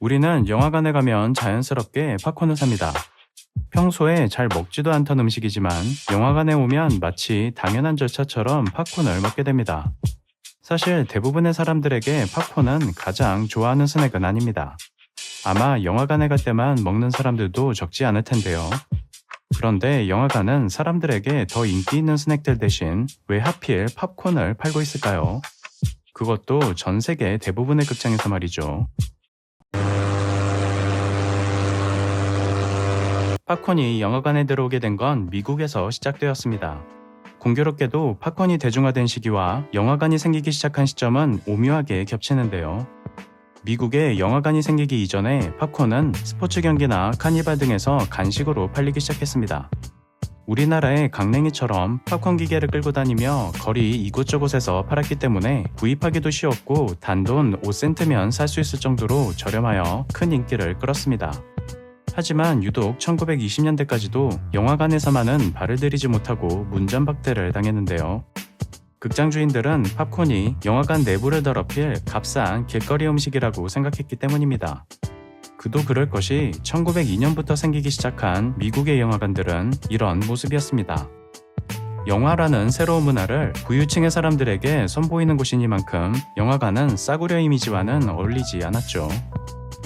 우리는 영화관에 가면 자연스럽게 팝콘을 삽니다. 평소에 잘 먹지도 않던 음식이지만 영화관에 오면 마치 당연한 절차처럼 팝콘을 먹게 됩니다. 사실 대부분의 사람들에게 팝콘은 가장 좋아하는 스낵은 아닙니다. 아마 영화관에 갈 때만 먹는 사람들도 적지 않을 텐데요. 그런데 영화관은 사람들에게 더 인기 있는 스낵들 대신 왜 하필 팝콘을 팔고 있을까요? 그것도 전 세계 대부분의 극장에서 말이죠. 팝콘이 영화관에 들어오게 된 건 미국에서 시작되었습니다. 공교롭게도 팝콘이 대중화된 시기와 영화관이 생기기 시작한 시점은 오묘하게 겹치는데요. 미국에 영화관이 생기기 이전에 팝콘은 스포츠 경기나 카니발 등에서 간식으로 팔리기 시작했습니다. 우리나라의 강냉이처럼 팝콘 기계를 끌고 다니며 거리 이곳저곳에서 팔았기 때문에 구입하기도 쉬웠고 단돈 5센트면 살 수 있을 정도로 저렴하여 큰 인기를 끌었습니다. 하지만 유독 1920년대까지도 영화관에서만은 발을 들이지 못하고 문전박대를 당했는데요. 극장 주인들은 팝콘이 영화관 내부를 더럽힐 값싼 길거리 음식이라고 생각했기 때문입니다. 그도 그럴 것이 1902년부터 생기기 시작한 미국의 영화관들은 이런 모습이었습니다. 영화라는 새로운 문화를 부유층의 사람들에게 선보이는 곳이니만큼 영화관은 싸구려 이미지와는 어울리지 않았죠.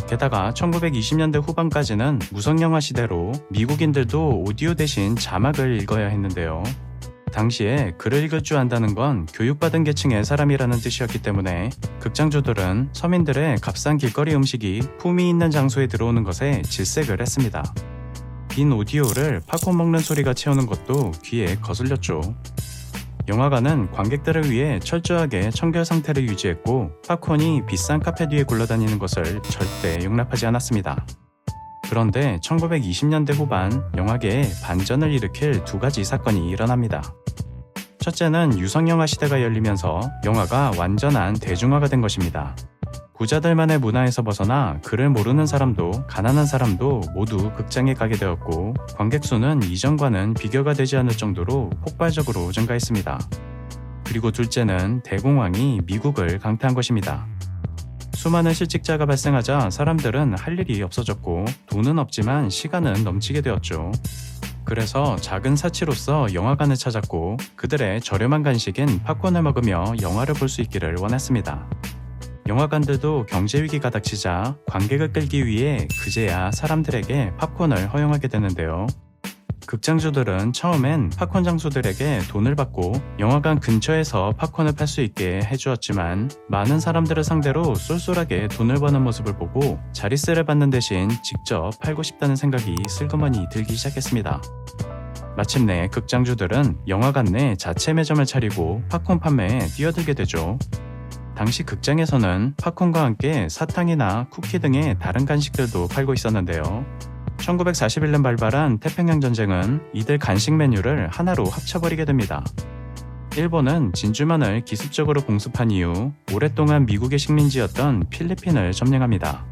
게다가 1920년대 후반까지는 무성영화 시대로 미국인들도 오디오 대신 자막을 읽어야 했는데요. 당시에 글을 읽을 줄 안다는 건 교육받은 계층의 사람이라는 뜻이었기 때문에 극장주들은 서민들의 값싼 길거리 음식이 품위 있는 장소에 들어오는 것에 질색을 했습니다. 빈 오디오를 팝콘 먹는 소리가 채우는 것도 귀에 거슬렸죠. 영화관은 관객들을 위해 철저하게 청결 상태를 유지했고 팝콘이 비싼 카페 뒤에 굴러다니는 것을 절대 용납하지 않았습니다. 그런데 1920년대 후반 영화계에 반전을 일으킬 두 가지 사건이 일어납니다. 첫째는 유성영화 시대가 열리면서 영화가 완전한 대중화가 된 것입니다. 부자들만의 문화에서 벗어나 글을 모르는 사람도 가난한 사람도 모두 극장에 가게 되었고 관객 수는 이전과는 비교가 되지 않을 정도로 폭발적으로 증가했습니다. 그리고 둘째는 대공황이 미국을 강타한 것입니다. 수많은 실직자가 발생하자 사람들은 할 일이 없어졌고 돈은 없지만 시간은 넘치게 되었죠. 그래서 작은 사치로서 영화관을 찾았고 그들의 저렴한 간식인 팝콘을 먹으며 영화를 볼 수 있기를 원했습니다. 영화관들도 경제 위기가 닥치자 관객을 끌기 위해 그제야 사람들에게 팝콘을 허용하게 되는데요. 극장주들은 처음엔 팝콘 장수들에게 돈을 받고 영화관 근처에서 팝콘을 팔 수 있게 해주었지만 많은 사람들을 상대로 쏠쏠하게 돈을 버는 모습을 보고 자리세를 받는 대신 직접 팔고 싶다는 생각이 슬그머니 들기 시작했습니다. 마침내 극장주들은 영화관 내 자체 매점을 차리고 팝콘 판매에 뛰어들게 되죠. 당시 극장에서는 팝콘과 함께 사탕이나 쿠키 등의 다른 간식들도 팔고 있었는데요. 1941년 발발한 태평양 전쟁은 이들 간식 메뉴를 하나로 합쳐버리게 됩니다. 일본은 진주만을 기습적으로 공습한 이후 오랫동안 미국의 식민지였던 필리핀을 점령합니다.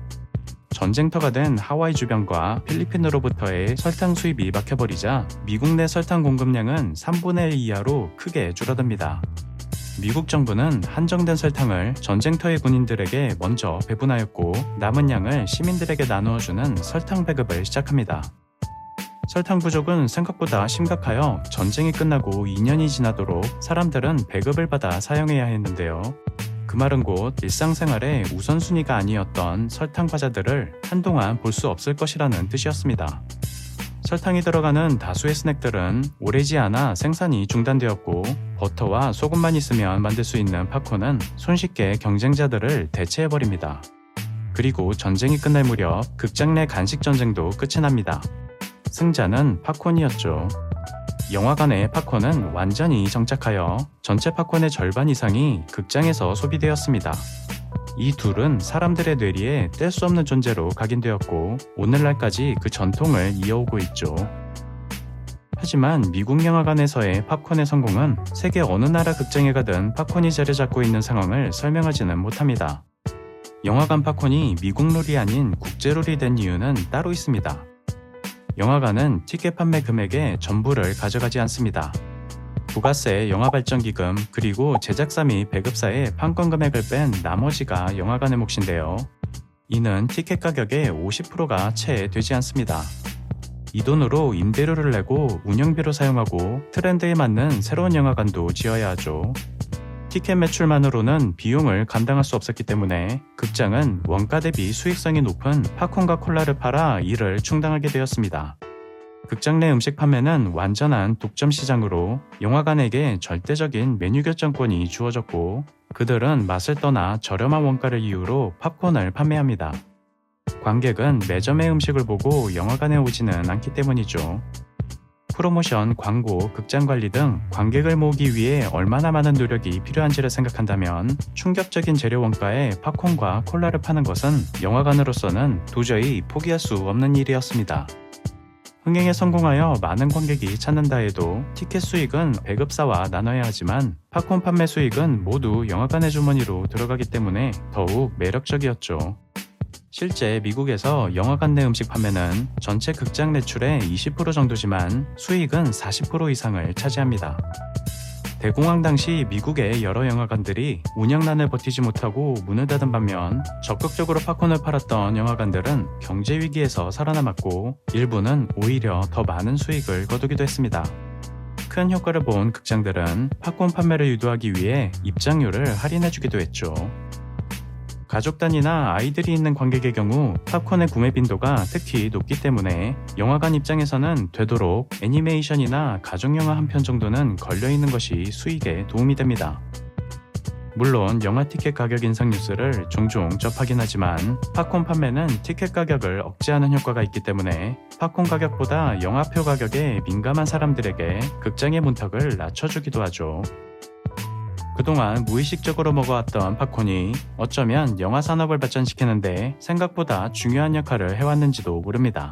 전쟁터가 된 하와이 주변과 필리핀으로부터의 설탕 수입이 막혀버리자 미국 내 설탕 공급량은 3분의 1 이하로 크게 줄어듭니다. 미국 정부는 한정된 설탕을 전쟁터의 군인들에게 먼저 배분하였고 남은 양을 시민들에게 나누어주는 설탕 배급을 시작합니다. 설탕 부족은 생각보다 심각하여 전쟁이 끝나고 2년이 지나도록 사람들은 배급을 받아 사용해야 했는데요. 그 말은 곧 일상생활의 우선순위가 아니었던 설탕 과자들을 한동안 볼 수 없을 것이라는 뜻이었습니다. 설탕이 들어가는 다수의 스낵들은 오래지 않아 생산이 중단되었고 버터와 소금만 있으면 만들 수 있는 팝콘은 손쉽게 경쟁자들을 대체해버립니다. 그리고 전쟁이 끝날 무렵 극장 내 간식 전쟁도 끝이 납니다. 승자는 팝콘이었죠. 영화관의 팝콘은 완전히 정착하여 전체 팝콘의 절반 이상이 극장에서 소비되었습니다. 이 둘은 사람들의 뇌리에 뗄 수 없는 존재로 각인되었고 오늘날까지 그 전통을 이어오고 있죠. 하지만 미국 영화관에서의 팝콘의 성공은 세계 어느 나라 극장에 가든 팝콘이 자리 잡고 있는 상황을 설명하지는 못합니다. 영화관 팝콘이 미국 룰이 아닌 국제 룰이 된 이유는 따로 있습니다. 영화관은 티켓 판매 금액의 전부를 가져가지 않습니다. 부가세, 영화 발전 기금, 그리고 제작사 및 배급사의 판권 금액을 뺀 나머지가 영화관의 몫인데요. 이는 티켓 가격의 50%가 채 되지 않습니다. 이 돈으로 임대료를 내고 운영비로 사용하고 트렌드에 맞는 새로운 영화관도 지어야 하죠. 티켓 매출만으로는 비용을 감당할 수 없었기 때문에 극장은 원가 대비 수익성이 높은 팝콘과 콜라를 팔아 이를 충당하게 되었습니다. 극장 내 음식 판매는 완전한 독점 시장으로 영화관에게 절대적인 메뉴 결정권이 주어졌고 그들은 맛을 떠나 저렴한 원가를 이유로 팝콘을 판매합니다. 관객은 매점의 음식을 보고 영화관에 오지는 않기 때문이죠. 프로모션, 광고, 극장 관리 등 관객을 모으기 위해 얼마나 많은 노력이 필요한지를 생각한다면 충격적인 재료 원가에 팝콘과 콜라를 파는 것은 영화관으로서는 도저히 포기할 수 없는 일이었습니다. 흥행에 성공하여 많은 관객이 찾는다 해도 티켓 수익은 배급사와 나눠야 하지만 팝콘 판매 수익은 모두 영화관의 주머니로 들어가기 때문에 더욱 매력적이었죠. 실제 미국에서 영화관 내 음식 판매는 전체 극장 매출의 20% 정도지만 수익은 40% 이상을 차지합니다. 대공황 당시 미국의 여러 영화관들이 운영난을 버티지 못하고 문을 닫은 반면 적극적으로 팝콘을 팔았던 영화관들은 경제 위기에서 살아남았고 일부는 오히려 더 많은 수익을 거두기도 했습니다. 큰 효과를 본 극장들은 팝콘 판매를 유도하기 위해 입장료를 할인해주기도 했죠. 가족 단위나 아이들이 있는 관객의 경우 팝콘의 구매 빈도가 특히 높기 때문에 영화관 입장에서는 되도록 애니메이션이나 가족영화 한 편 정도는 걸려있는 것이 수익에 도움이 됩니다. 물론 영화 티켓 가격 인상 뉴스를 종종 접하긴 하지만 팝콘 판매는 티켓 가격을 억제하는 효과가 있기 때문에 팝콘 가격보다 영화표 가격에 민감한 사람들에게 극장의 문턱을 낮춰주기도 하죠. 그동안 무의식적으로 먹어왔던 팝콘이 어쩌면 영화 산업을 발전시키는데 생각보다 중요한 역할을 해왔는지도 모릅니다.